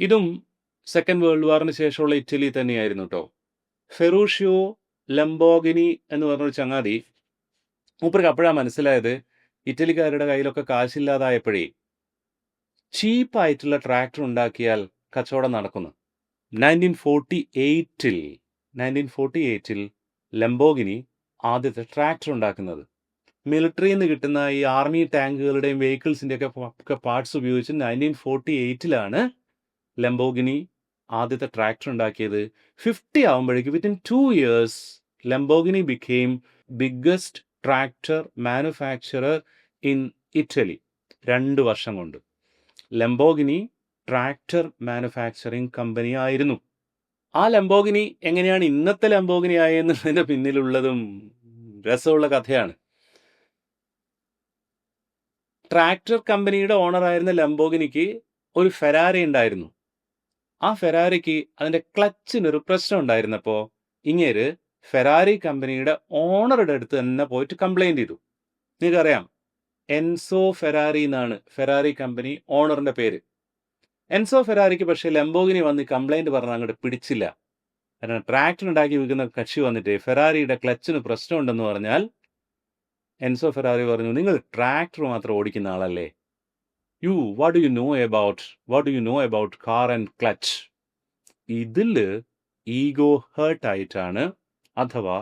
ഇതും second world വാറിന് ശേഷമുള്ള Italy തന്നെയായിരുന്നു കേട്ടോ ഫെറൂഷ്യോ ലംബോഗിനി എന്ന് പറഞ്ഞൊരു ചങ്ങാതി മൂപ്പർക്ക് അപ്പോഴാണ് മനസ്സിലായത് ഇറ്റലിക്കാരുടെ കയ്യിലൊക്കെ കാശില്ലാതായപ്പോഴേ ചീപ്പായിട്ടുള്ള ട്രാക്ടർ ഉണ്ടാക്കിയാൽ കച്ചവടം നടക്കുന്നു. നയന്റീൻ ഫോർട്ടി എയ്റ്റിൽ നയന്റീൻ ഫോർട്ടി എയ്റ്റിൽ ലംബോഗിനി ആദ്യത്തെ ട്രാക്ടർ ഉണ്ടാക്കുന്നത്. മിലിറ്ററിയിൽ നിന്ന് കിട്ടുന്ന ഈ ആർമി ടാങ്കുകളുടെയും വെഹിക്കിൾസിന്റെയൊക്കെ ഒക്കെ പാർട്സ് ഉപയോഗിച്ച് നയന്റീൻ ഫോർട്ടി എയ്റ്റിലാണ് ലംബോഗിനി ആദ്യത്തെ ട്രാക്ടർ ഉണ്ടാക്കിയത് ഫിഫ്റ്റി ആകുമ്പോഴേക്ക് within two years Lamborghini became biggest tractor manufacturer in Italy രണ്ട് വർഷം കൊണ്ട്. ലംബോഗിനി ട്രാക്ടർ മാനുഫാക്ചറിങ് കമ്പനി ആയിരുന്നു. ആ ലംബോഗിനി എങ്ങനെയാണ് ഇന്നത്തെ ലംബോഗിനി ആയെന്നുള്ളതിന്റെ പിന്നിലുള്ളതും രസമുള്ള കഥയാണ്. ട്രാക്ടർ കമ്പനിയുടെ ഓണറായിരുന്ന ലംബോഗിനിക്ക് ഒരു ഫെരാരി ഉണ്ടായിരുന്നു. ആ ഫെരാരിക്ക് അതിന്റെ ക്ലച്ചിനൊരു പ്രശ്നം ഉണ്ടായിരുന്നപ്പോൾ ഇങ്ങേര് ഫെരാരി കമ്പനിയുടെ ഓണറുടെ അടുത്ത് തന്നെ പോയിട്ട് കംപ്ലൈന്റ് ചെയ്തു. നിങ്ങൾക്കറിയാം എൻസോ ഫെറാറി എന്നാണ് ഫെരാറി കമ്പനി ഓണറിന്റെ പേര്. എൻസോ ഫെറാറിക്ക് പക്ഷേ ലംബോഗിനി വന്ന് കംപ്ലൈന്റ് പറഞ്ഞാൽ അങ്ങോട്ട് പിടിച്ചില്ല. കാരണം ട്രാക്ടർ ഉണ്ടാക്കി വിൽക്കുന്ന കക്ഷി വന്നിട്ട് ഫെറാറിയുടെ ക്ലച്ചിന് പ്രശ്നമുണ്ടെന്ന് പറഞ്ഞാൽ എൻസോ ഫെറാറി പറഞ്ഞു നിങ്ങൾ ട്രാക്ടർ മാത്രം ഓടിക്കുന്ന ആളല്ലേ? You what you know about what you know about car and clutch ഇതിൽ ഈഗോ ഹേർട്ട് ആയിട്ടാണ് അഥവാ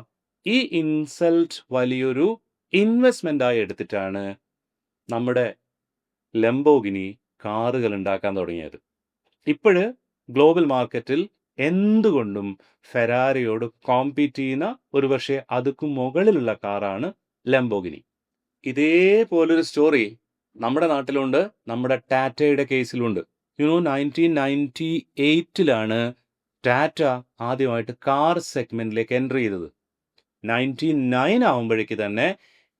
ഈ ഇൻസൾട്ട് വലിയൊരു ഇൻവെസ്റ്റ്മെന്റായി എടുത്തിട്ടാണ് നമ്മുടെ ലംബോഗിനി കാറുകൾ ഉണ്ടാക്കാൻ തുടങ്ങിയത്. ഇപ്പോഴ് ഗ്ലോബൽ മാർക്കറ്റിൽ എന്തുകൊണ്ടും ഫെരാറിയോട് കോമ്പീറ്റ് ചെയ്യുന്ന ഒരുപക്ഷെ അതുക്കും മുകളിലുള്ള കാറാണ് ലംബോഗിനി ഇതേപോലൊരു സ്റ്റോറി നമ്മുടെ നാട്ടിലുണ്ട് നമ്മുടെ ടാറ്റയുടെ കേസിലുണ്ട്. യുനോ നയന്റീൻ നയന്റി എയ്റ്റിലാണ് ടാറ്റ ആദ്യമായിട്ട് കാർ സെഗ്മെന്റിലേക്ക് എന്റർ ചെയ്തത്. നയന്റി നയൻ ആകുമ്പോഴേക്ക് തന്നെ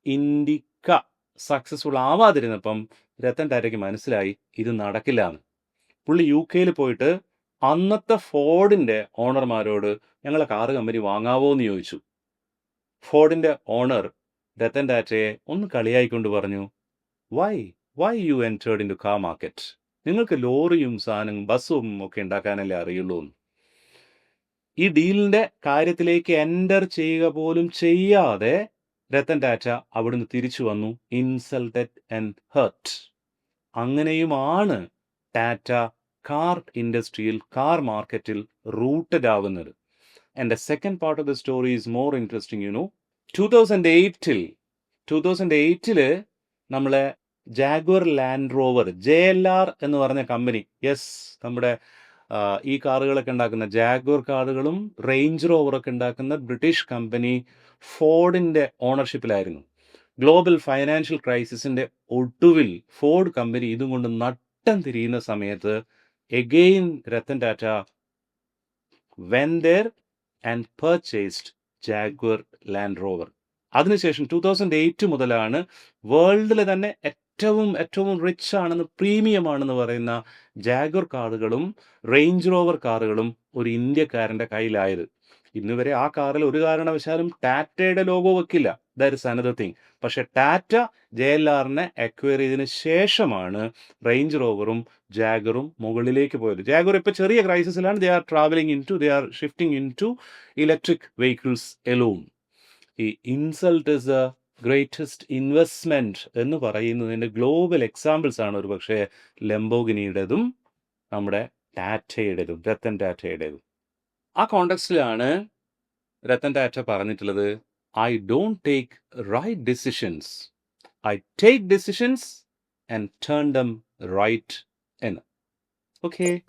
ഇൻഡിക്ക സക്സസ്ഫുൾ ആവാതിരുന്നപ്പം രത്തൻ ടാറ്റയ്ക്ക് മനസ്സിലായി ഇത് നടക്കില്ല എന്ന് പുള്ളി യു കെയിൽ പോയിട്ട് അന്നത്തെ ഫോർഡിന്റെ ഓണർമാരോട് ഞങ്ങളെ കാറ് കമ്പനി വാങ്ങാവോ എന്ന് ചോദിച്ചു. ഫോർഡിന്റെ ഓണർ രത്തൻ ടാറ്റയെ ഒന്ന് കളിയായിക്കൊണ്ട് പറഞ്ഞു why why you entered into car market നിങ്ങൾക്ക് ലോറിയും സാധനം ബസ്സും ഒക്കെ ഉണ്ടാക്കാനല്ലേ അറിയുള്ളൂ. ഈ ഡീലിന്റെ കാര്യത്തിലേക്ക് എന്റർ ചെയ്യുക പോലും ചെയ്യാതെ രത്തൻ ടാറ്റ അവിടുന്ന് തിരിച്ചു വന്നു. ഇൻസൾട്ടഡ് ആൻഡ് ഹേർട്ട് അങ്ങനെയുമാണ് ടാറ്റ കാർ ഇൻഡസ്ട്രിയിൽ കാർ മാർക്കറ്റിൽ റൂട്ടഡ് ആവുന്നത്. The second part of the story is more interesting you know two thousand എയ്റ്റിൽ two thousand എയ്റ്റിൽ നമ്മളെ Jaguar Land Rover J L R എന്ന് പറഞ്ഞ കമ്പനി യെസ് നമ്മുടെ ഈ കാറുകളൊക്കെ ഉണ്ടാക്കുന്ന ജാഗ്വർ കാറുകളും റേഞ്ച് റോവറൊക്കെ ഉണ്ടാക്കുന്ന ബ്രിട്ടീഷ് കമ്പനി ഫോർഡിന്റെ ഓണർഷിപ്പിലായിരുന്നു ഗ്ലോബൽ ഫൈനാൻഷ്യൽ ക്രൈസിസിന്റെ ഒടുവിൽ ഫോർഡ് കമ്പനി ഇതും കൊണ്ട് നട്ടം തിരിയുന്ന സമയത്ത് again Ratan Tata when there and purchased Jaguar Land Rover അതിനുശേഷം ടൂ തൗസൻഡ് എയ്റ്റ് മുതലാണ് വേൾഡിലെ തന്നെ ഏറ്റവും ഏറ്റവും റിച്ച് ആണെന്ന് പ്രീമിയം ആണെന്ന് പറയുന്ന ജാഗർ കാറുകളും റേഞ്ച് റോവർ കാറുകളും ഒരു ഇന്ത്യക്കാരന്റെ കയ്യിലായത്. ഇന്ന് വരെ ആ കാറിൽ ഒരു കാരണവശാലും ടാറ്റയുടെ ലോഗോ വെക്കില്ല. ദാറ്റ് ഇസ് അനദർ തിങ് പക്ഷെ ടാറ്റ ജെ എൽ ആറിനെ അക്വയർ ചെയ്തതിന് ശേഷമാണ് റേഞ്ച് റോവറും ജാഗറും മുകളിലേക്ക് പോയത്. ജാഗർ ഇപ്പോൾ ചെറിയ ക്രൈസിസിലാണ് they are travelling into they are shifting into electric vehicles Elon ഈ insult is a greatest investment എന്ന് പറയുന്നതിന്റെ ഗ്ലോബൽ എക്സാമ്പിൾസ് ആണ് ഒരു പക്ഷേ ലംബോഗിനിയുടേതും നമ്മുടെ ടാറ്റയുടേതും രത്തൻ ടാറ്റയുടേതും. ആ കോണ്ടെക്സ്റ്റിലാണ് രത്തൻ ടാറ്റ പറഞ്ഞിട്ടുള്ളത് I don't take right decisions I take decisions and turn them right എന്ന്. ഓക്കെ